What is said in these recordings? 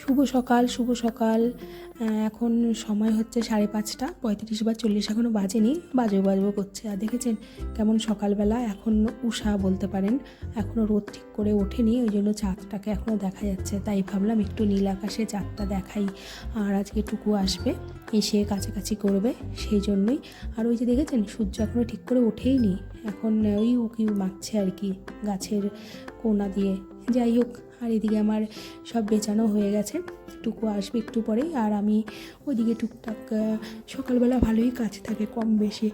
শুভ সকাল শুভ সকাল। এখন সময় হচ্ছে সাড়ে পাঁচটা, পঁয়ত্রিশ বা চল্লিশ এখনও বাজেনি, বাজবো বাজবো করছে। আর দেখেছেন কেমন সকালবেলা এখন উষা বলতে পারেন, এখনও রোদ ঠিক করে ওঠেনি, ওই জন্য চাঁদটাকে এখনও দেখা যাচ্ছে। তাই ভাবলাম একটু নীল আকাশে চাঁদটা দেখাই, আর আজকে টুকু আসবে, এসে কাছাকাছি করবে, সেই জন্যই। আর ওই যে দেখেছেন, সূর্য এখনও ঠিক করে ওঠেই নি এখন ওই উকি মারছে আর কি, গাছের কোনা দিয়ে। যাই হোক আর এদিকে আমার সব বেচানো হয়ে গেছে। টুকু আসবে একটু পরেই। আর আমি ওইদিকে টুকটাক সকালবেলা ভালোই কাজ থাকে কম বেশি।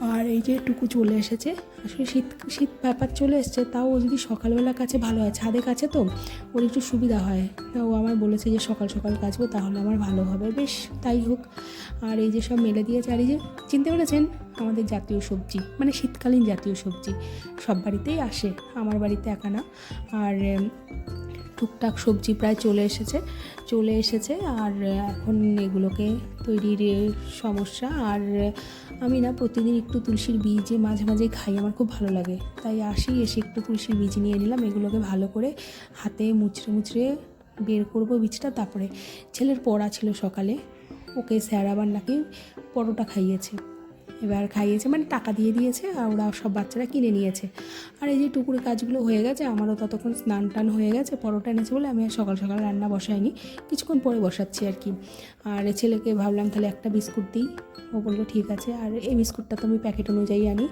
আর এই যে টুকু চলে এসেছে। আসলে শীত শীত ব্যাপার চলে এসছে, তাও ও যদি সকালবেলা কাছে ভালো হয়, ছাদে কাছে তো, ওর একটু সুবিধা হয়। তা ও আমার বলেছে যে সকাল সকাল কাচবো তাহলে আমার ভালো হবে। বেশ, তাই হোক। আর এই যে সব মেলে দিয়েছে, আর এই যে চিনতে পেরেছেন? আমাদের জাতীয় সবজি মানে শীতকালীন জাতীয় সবজি সব বাড়িতেই আসে, আমার বাড়িতে একা না। আর টুকটাক সবজি প্রায় চলে এসেছে চলে এসেছে আর এখন এগুলোকে তৈরির সমস্যা। আর আমি না প্রতিদিন একটু তুলসীর বীজ মাঝে মাঝে খাই, আমার খুব ভালো লাগে। তাই আসি, এসে একটু তুলসীর বীজ নিয়ে নিলাম, এগুলোকে ভালো করে হাতে মুচড়ে মুচড়ে বের করব বীজটা। তারপরে ছেলের পড়া ছিল সকালে, ওকে স্যার আবার নাকি পরোটা খাইয়েছে। এবার খাইয়েছে মানে টাকা দিয়ে দিয়েছে আর ওরা সব বাচ্চারা কিনে নিয়েছে। আর এই যে টুকুর কাজগুলো হয়ে গেছে, আমারও ততক্ষণ স্নান টান হয়ে গেছে, পরোটা এনেছে বলে আমি আর সকাল সকাল রান্না বসাইনি, কিছুক্ষণ পরে বসাচ্ছি আর কি। আর ছেলেকে ভাবলাম তাহলে একটা বিস্কুট দিই, ও বলল ঠিক আছে, আর এই বিস্কুটটা তো আমি প্যাকেট অনুযায়ী আনি,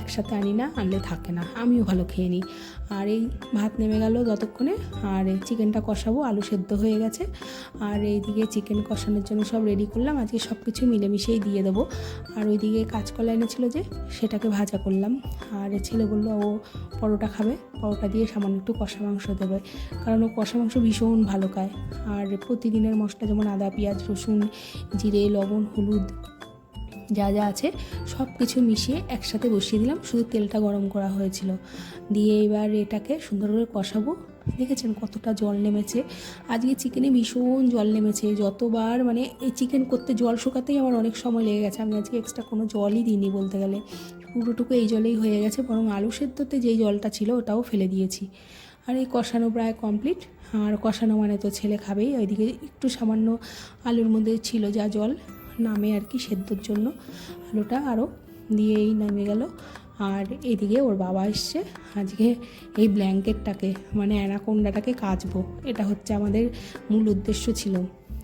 একসাথে আনি না, আনলে থাকে না, আমিও ভালো খেয়ে নিই। আর এই ভাত নেমে গেল ততক্ষণে, আর এই চিকেনটা কষাবো, আলু সেদ্ধ হয়ে গেছে। আর এইদিকে চিকেন কষানোর জন্য সব রেডি করলাম, আজকে সব কিছু মিলেমিশেই দিয়ে দেবো। আর ওইদিকে কাঁচকলা এনেছিল যে, সেটাকে ভাজা করলাম। আর ছেলে বলল ও পরোটা খাবে, পরোটা দিয়ে সামান্য একটু কষা মাংস দেবে। কারণ ও কষা মাংস ভীষণ ভালো খায়। আর প্রতিদিনের মশলা যেমন আদা, পেঁয়াজ, রসুন, জিরে, লবণ, হলুদ যা যা আছে সব কিছু মিশিয়ে একসাথে বসিয়ে দিলাম। শুধু তেলটা গরম করা হয়েছিল। দিয়ে এবার এটাকে সুন্দর করে কষাবো। দেখেছেন কতটা জল নেমেছে? আজকে চিকেনে ভীষণ জল নেমেছে। যতবার মানে এই চিকেন করতে জল শুকাতেই আমার অনেক সময় লেগে গেছে। আমি আজকে এক্সট্রা কোনো জলই দিইনি বলতে গেলে। পুরোটুকু এই জলেই হয়ে গেছে। বরং আলু সেদ্ধতে যেই জলটা ছিল ওটাও ফেলে দিয়েছি। আর এই কষানো প্রায় কমপ্লিট আর কষানো মানে তো ছেলে খাবেই। ওইদিকে একটু সামান্য আলুর মধ্যে ছিল যা জল। নামে আর কি সেদ্ধর জন্য। আলুটা আরও দিয়েই নামে গেল। আর এদিকে ওর বাবা এসছে। আজকে এই ব্ল্যাঙ্কেটটাকে মানে অ্যানাকোন্ডাটাকে কাচবো। এটা হচ্ছে আমাদের মূল উদ্দেশ্য ছিল।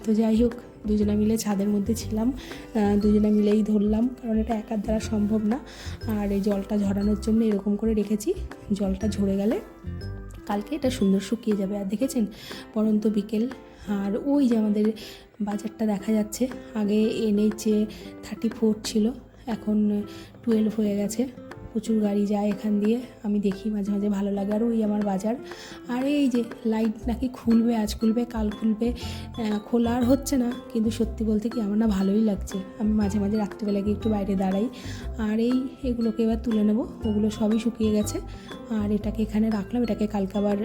তো যাই হোক, দুজনে মিলে ছাদের মধ্যে ছিলাম। দুজনে মিলেই ধরলাম, কারণ এটা একার দ্বারা সম্ভব না। আর এই জলটা ঝরানোর জন্য এরকম করে রেখেছি। জলটা ঝরে গেলে কালকে এটা সুন্দর শুকিয়ে যাবে। আর দেখেছেন, পরন্ত বিকেল। আর ওই যে আমাদের বাজারটা দেখা যাচ্ছে, আগে এনএইচে থার্টি ফোর ছিল, এখন টুয়েলভ হয়ে গেছে। প্রচুর গাড়ি যায় এখান দিয়ে। আমি দেখি মাঝে মাঝে ভালো লাগে। আর ওই আমার বাজার। আর এই যে লাইট নাকি খুলবে, আজ খুলবে, কাল খুলবে খোলা আর হচ্ছে না। কিন্তু সত্যি বলতে কি আমার না ভালোই লাগছে। আমি মাঝে মাঝে রাত্রিবেলা গিয়ে একটু বাইরে দাঁড়াই। আর এই এগুলোকে এবার তুলে নেব। ওগুলো সবই শুকিয়ে গেছে। আর এটাকে এখানে রাখলাম। এটাকে কালকে আবার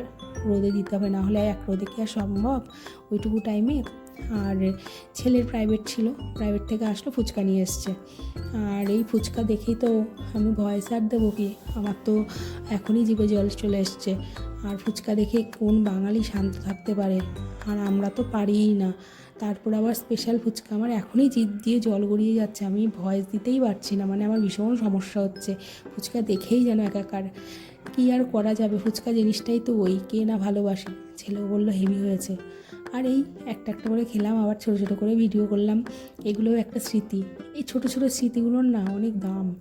রোদে দিতে হবে। না হলে এক রোদে কি আর সম্ভব? ওইটুকু টাইমে আর ছেলের প্রাইভেট ছিল প্রাইভেট থেকে আসলো, ফুচকা নিয়ে এসছে। আর এই ফুচকা দেখেই তো আমি ভয়েস আর দেবো কি? আমার তো এখনই জিভে জল চলে এসছে। আর ফুচকা দেখে কোন বাঙালি শান্ত থাকতে পারে? আর আমরা তো পারিই না। তারপর আবার স্পেশাল ফুচকা আমার এখনই জিভ দিয়ে জল গড়িয়ে যাচ্ছে। আমি ভয়েস দিতেই পারছি না মানে আমার ভীষণ সমস্যা হচ্ছে। ফুচকা দেখেই যেন একাকার। কী আর করা যাবে? ফুচকা জিনিসটাই তো ওই, কে না ভালোবাসে? ছেলেও বলল হেভি হয়েছে। আর এই একটা একটা করে খেলাম, আবার ছোটো ছোটো করে ভিডিও করলাম। এগুলোও একটা স্মৃতি। এই ছোটো ছোটো স্মৃতিগুলোর না অনেক দাম।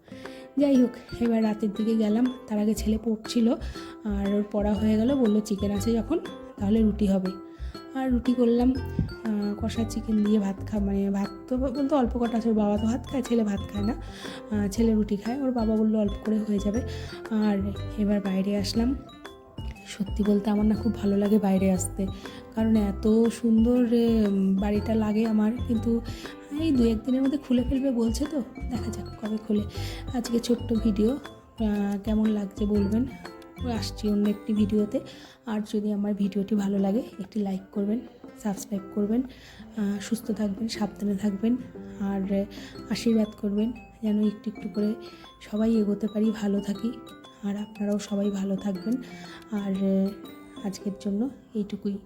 যাই হোক, এবার রাতের দিকে গেলাম। তার আগে ছেলে পড়ছিল, আর ওর পড়া হয়ে গেল, বলল চিকেন আছে যখন, তাহলে রুটি হবে। আর রুটি করলাম কষা চিকেন দিয়ে ভাত খা মানে ভাত তো বলতে অল্প কটা আছে, ওর বাবা তো ভাত খায়, ছেলে ভাত খায় না। ছেলে রুটি খায়, ওর বাবা বলল অল্প করে হয়ে যাবে। আর এবার বাইরে আসলাম। সত্যি বলতে আমার না খুব ভালো লাগে বাইরে আসতে। কারণ এত সুন্দর বাড়িটা লাগে আমার। কিন্তু এই দু একদিনের মধ্যে খুলে ফেলবে বলছে তো। দেখা যাক কবে খুলে। আজকে ছোট্ট ভিডিও কেমন লাগছে বলবেন। আসছি অন্য একটি ভিডিওতে। আর যদি আমার ভিডিওটি ভালো লাগে, একটি লাইক করবেন, সাবস্ক্রাইব করবেন সুস্থ থাকবেন, সাবধানে থাকবেন, আর আশীর্বাদ করবেন, যেন একটু একটু করে সবাই এগোতে পারি, ভালো থাকি। আর আপনারাও সবাই ভালো থাকবেন। আর আজকের জন্য এইটুকুই।